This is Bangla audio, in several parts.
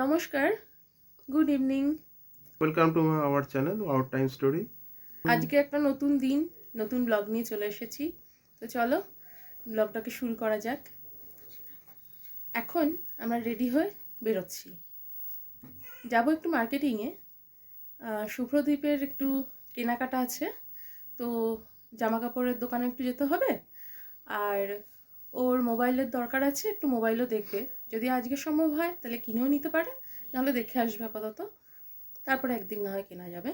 নমস্কার good evening. Welcome to our channel our time story. আজকে একটা নতুন দিন নতুন ব্লগ নিয়ে চলে এসেছি। তো চলো ব্লগটাকে শুরু করা যাক। এখন আমরা রেডি হয়ে বেরোচ্ছি। যাব একটু মার্কেটিংয়ে। শুভ্রদ্বীপের একটু কেনাকাটা আছে তো জামা কাপড়ের দোকানে একটু যেতে হবে। আর ওর মোবাইলের দরকার আছে একটু মোবাইলও দেখবে। যদি আজকে সম্ভব হয় তাহলে কিনেও নিতে পারে নাহলে দেখে আসবে আপাতত। তারপরে একদিন না হয় কেনা যাবে।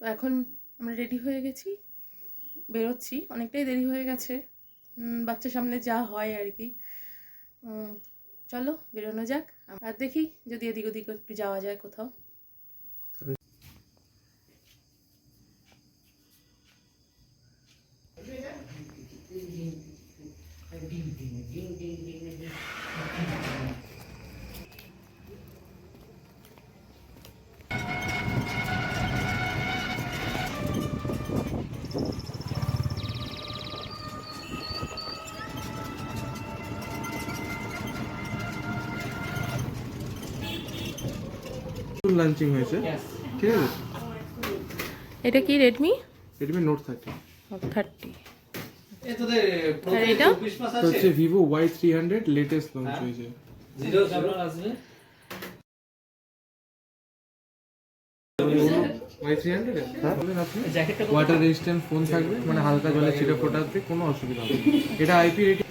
তো এখন আমরা রেডি হয়ে গেছি বেরোচ্ছি। অনেকটাই দেরি হয়ে গেছে। উম, বাচ্চার সামনে যা হয় আর কি। চলো বেরোনো যাক। আর দেখি যদি এদিক ওদিক একটু যাওয়া যায় কোথাও। লঞ্চিং হয়েছে? ঠিক আছে? এটা কি Redmi Redmi Note thirty thirty এটা? আছে? হচ্ছে Vivo Y three hundred latest launch হয়েছে। ওয়াটার রেজিস্ট্যান্ট ফোন থাকবে মানে হালকা জলে ছিটে ফোটাতে কোনো অসুবিধা হবে এটা আইপি রেটিং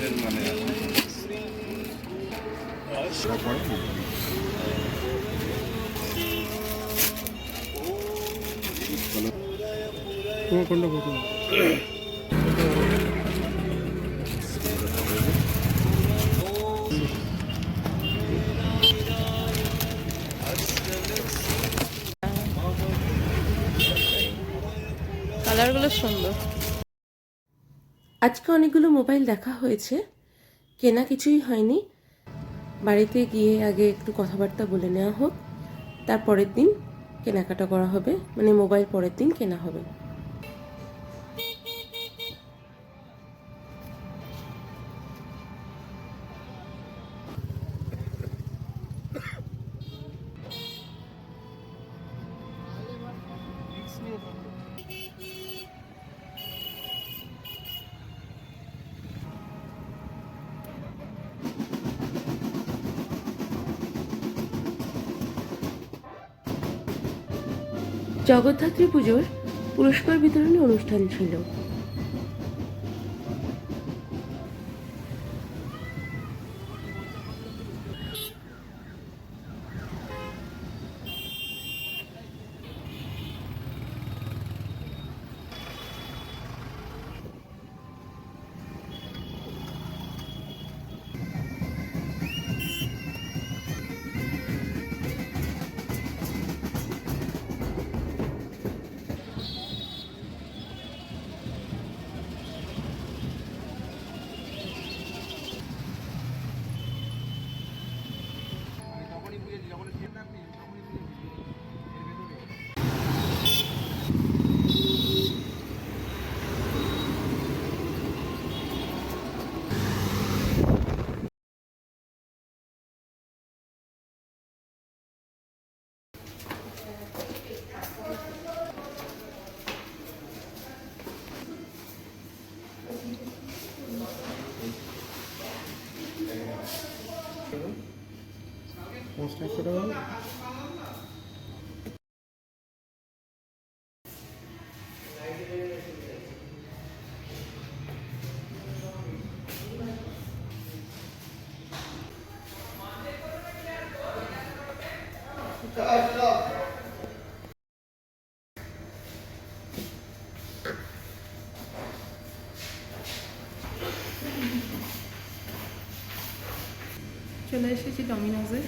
প্রথম কালারগুলো সুন্দর। আজকে অনেকগুলো মোবাইল দেখা হয়েছে। কেনা কিছুই হয়নি। বাড়িতে গিয়ে আগে একটু কথাবার্তা বলে নেওয়া হোক। তার পরের দিন কেনাকাটা করা হবে। মানে মোবাইল পরের দিন কেনা হবে। জগদ্ধাত্রী পুজোর পুরস্কার বিতরণী অনুষ্ঠান ছিল। চলে এসেছি ডমিনোজে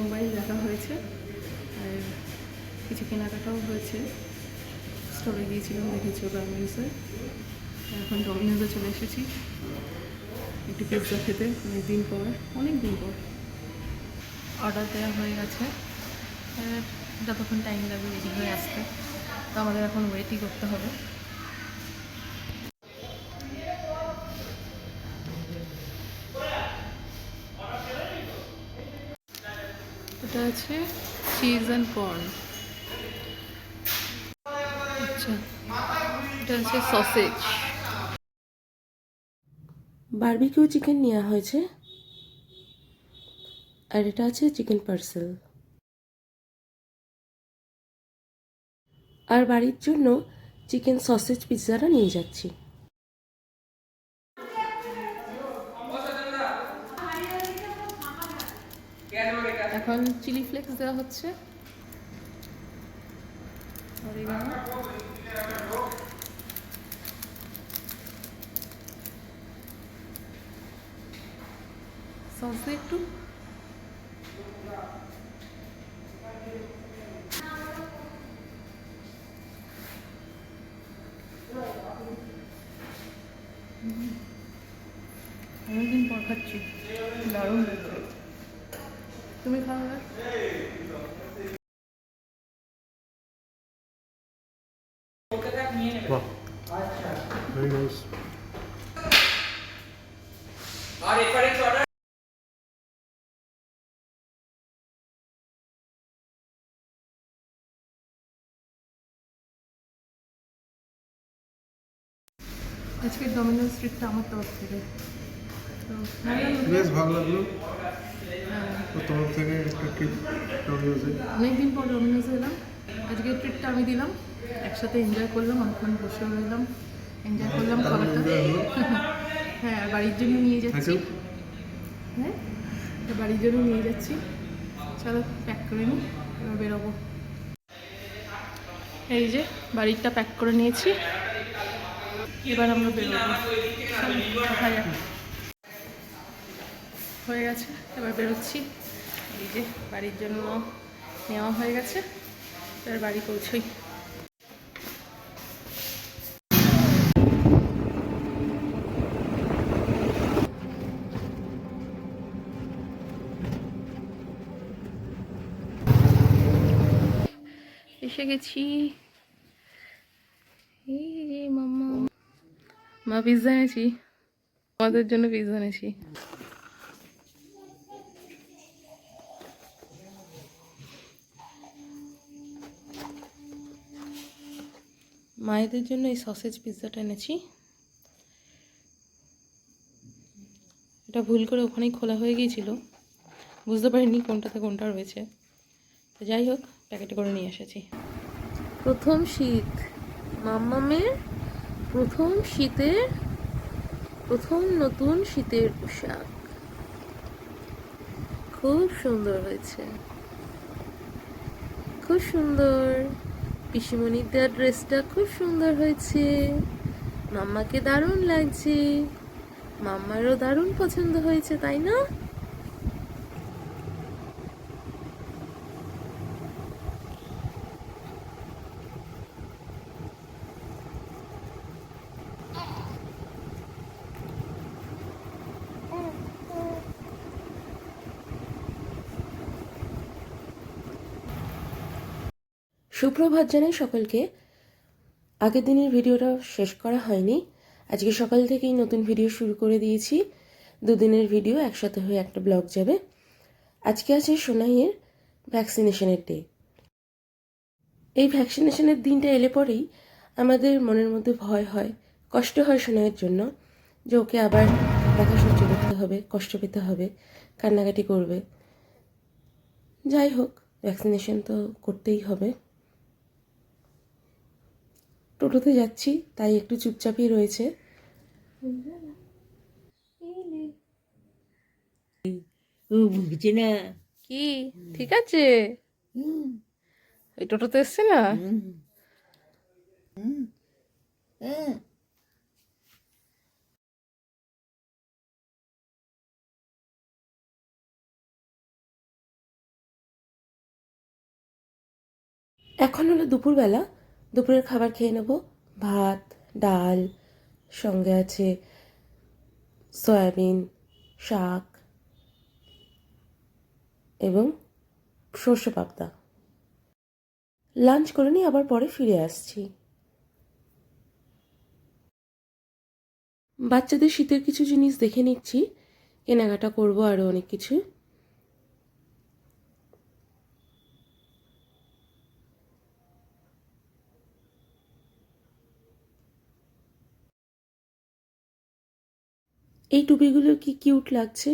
মোবাইল দেখা হয়েছে, আর কিছু কেনাকাটাও হয়েছে। স্টোরে গিয়েছিলাম, দেখেছি গার্মেন্টসে এখন ডমিনোজে চলে এসেছি। একটু পিৎজা খেতে অনেক দিন পর অনেক দিন পর। অর্ডার দেওয়া হয়ে গেছে। যতক্ষণ টাইম লাগবে রেডি হয়ে আসতে। তো আমাদের এখন ওয়েটই করতে হবে। এটা আছে চিজ অ্যান্ড কর্ন এটা আছে সসেজ বারবিকিউ চিকেন নেওয়া হয়েছে। আর এটা আছে চিকেন পার্সেল আর বাড়ির জন্য চিকেন সসেজ পিৎজাটা নিয়ে যাচ্ছি। এখন চিলি ফ্লেক্স দেওয়া হচ্ছে। সস একটু হুম। অনেকদিন পর খাচ্ছি দারুণ লাগছে তুমি খাও ভেরি নাইস আজকে ডমিনোজ ট্রিপটা আমার তরফ থেকে। বেশ ভালো লাগল। হ্যাঁ, থেকে একটা ট্রিপ অনেকদিন পর ডমিনোজে এলাম। আজকে ট্রিপটা আমি দিলাম। একসাথে এনজয় করলাম অনেকক্ষণ বসে রইলাম। এনজয় করলাম খাবারটা। হ্যাঁ বাড়ির জন্য নিয়ে যাচ্ছি। হ্যাঁ? বাড়ির জন্য নিয়ে যাচ্ছি। চলো প্যাক করে নিই এবার বেরোবো। এই যে বাড়িটা প্যাক করে নিয়েছি। এবার আমরা বেরোবো। দেখা যাক। হয়ে গেছে। এবার বেরোচ্ছি। এই যে বাড়ির জন্য নেওয়া হয়ে গেছে। এবার বাড়ি পৌঁছই। এসে গেছি। এই মা পিৎজা এনেছি। আমাদের জন্য পিৎজা এনেছি। মায়েদের জন্য এই সসেজ পিৎজাটা এনেছি। এটা ভুল করে ওখানেই খোলা হয়ে গিয়েছিল। বুঝতে পারিনি কোনটাতে কোনটা রয়েছে। তো যাই হোক, প্যাকেটে করে নিয়ে এসেছি। প্রথম শীত। মাম্মামের প্রথম শীতের, প্রথম নতুন শীতের পোশাক। খুব সুন্দর হয়েছে। খুব সুন্দর। পিসিমণির দেওয়ার ড্রেসটা খুব সুন্দর হয়েছে। মাম্মাকে দারুণ লাগছে। মাম্মারও দারুণ পছন্দ হয়েছে, তাই না? সুপ্রভাত জানাই সকলকে। আগের দিনের ভিডিওটা শেষ করা হয়নি। আজকে সকাল থেকেই নতুন ভিডিও শুরু করে দিয়েছি। দুদিনের ভিডিও একসাথে হয়ে একটা ব্লগ যাবে। আজকে আছে সোনাইয়ের ভ্যাকসিনেশনের ডে। এই ভ্যাকসিনেশনের দিনটা এলে পরেই আমাদের মনের মধ্যে ভয় হয়, কষ্ট হয় সোনাইয়ের জন্য যে ওকে আবার দেখা সহ্য করতে হবে, কষ্ট পেতে হবে, কান্নাকাটি করবে। যাই হোক, ভ্যাকসিনেশন তো করতেই হবে। টোটোতে যাচ্ছি তাই একটু চুপচাপই রয়েছে। ও ভুগছে না কি? ঠিক আছে। ওই টোটোতে এসছে না? এখন হলো দুপুরবেলা। দুপুরের খাবার খেয়ে নেব। ভাত, ডাল, সঙ্গে আছে সয়াবিন, শাক এবং সর্ষে পাবদা। লাঞ্চ করে নিয়ে আবার পরে ফিরে আসছি। বাচ্চাদের শীতের কিছু জিনিস দেখে নিচ্ছি। কেনাকাটা করব আরও অনেক কিছু। এই টুপিগুলো কি কিউট লাগছে?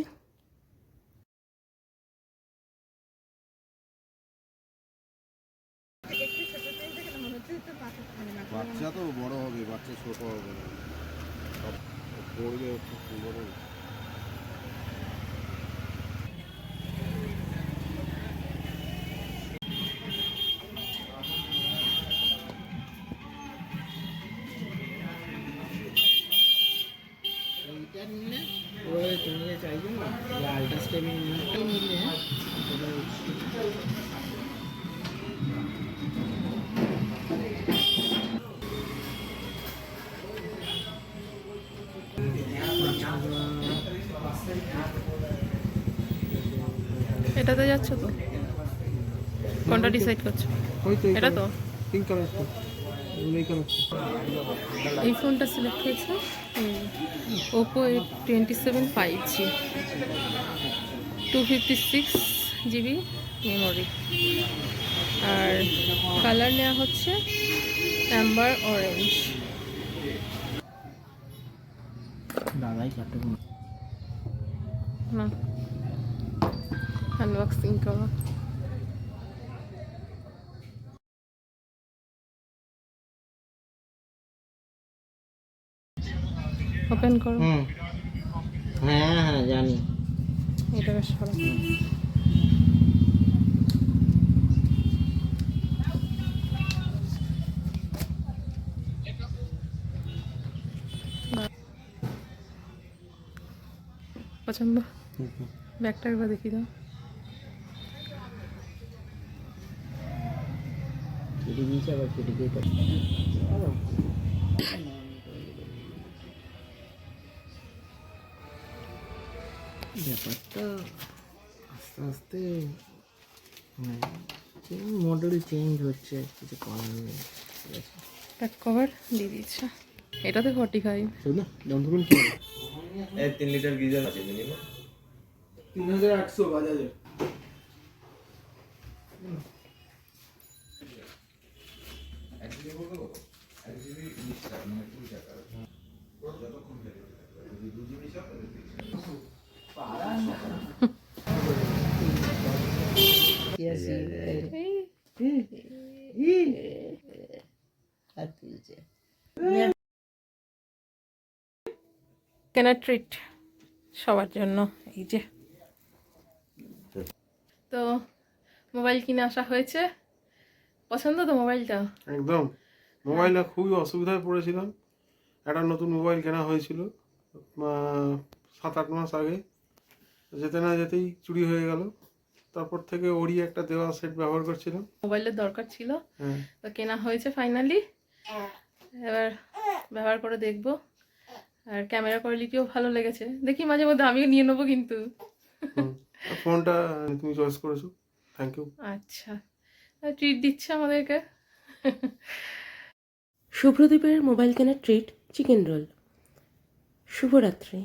চাইছো না নিলে এটাতে যাচ্ছ তো? কোনটা ডিসাইড করছ? এটা তো? পিঙ্ক কালার তো এই কালার এই ফোনটা সিলেক্ট হয়েছে? Oppo eight twenty seven five G two fifty six GB memory আর কালার নেওয়া হচ্ছে অ্যাম্বার অরেঞ্জ দাদাই না। আনবক্সিং করো। ওপেন করো। হুম। হ্যাঁ হ্যাঁ জানি। এটা বেশ ভালো। পছন্দ? ব্যাগটা একবার দেখি দাও। কেটে দিয়েছে আবার কেটে দিয়ে ব্যাপারটা আস্তে আস্তে মানে মডেল চেঞ্জ হচ্ছে কিছু করার নেই ঠিক আছে? ব্যাক কভার দিয়ে দিচ্ছে এটাতে ফর্টি ফাইভ শোন না দাম ধরুন কি তিন হাজার আটশো বাজাজের। কেনা ট্রিট সবার জন্য? এই যে। তো মোবাইল কিনে আসা হয়েছে। পছন্দ তো মোবাইলটা? একদম। মোবাইলটা খুবই অসুবিধায় পড়েছিলাম। একটা নতুন মোবাইল কেনা হয়েছিল সাত আট মাস আগে। যেতে না যেতেই চুরি হয়ে গেল। তারপর থেকে ওরই একটা দেওয়া সেট ব্যবহার করছিলাম। মোবাইলের দরকার ছিল। হ্যাঁ। তো কেনা হয়েছে ফাইনালি এবার ব্যবহার করে দেখব। আর ক্যামেরা কোয়ালিটিও ভালো লেগেছে। দেখি মাঝে মধ্যে আমিও নিয়ে নেব কিন্তু। ফোনটা তুমি চয়েস করেছ। থ্যাংক ইউ আচ্ছা। ট্রিট দিচ্ছে আমাদেরকে। শুভ্রদীপের মোবাইল কেনার ট্রিট চিকেন রোল শুভরাত্রি।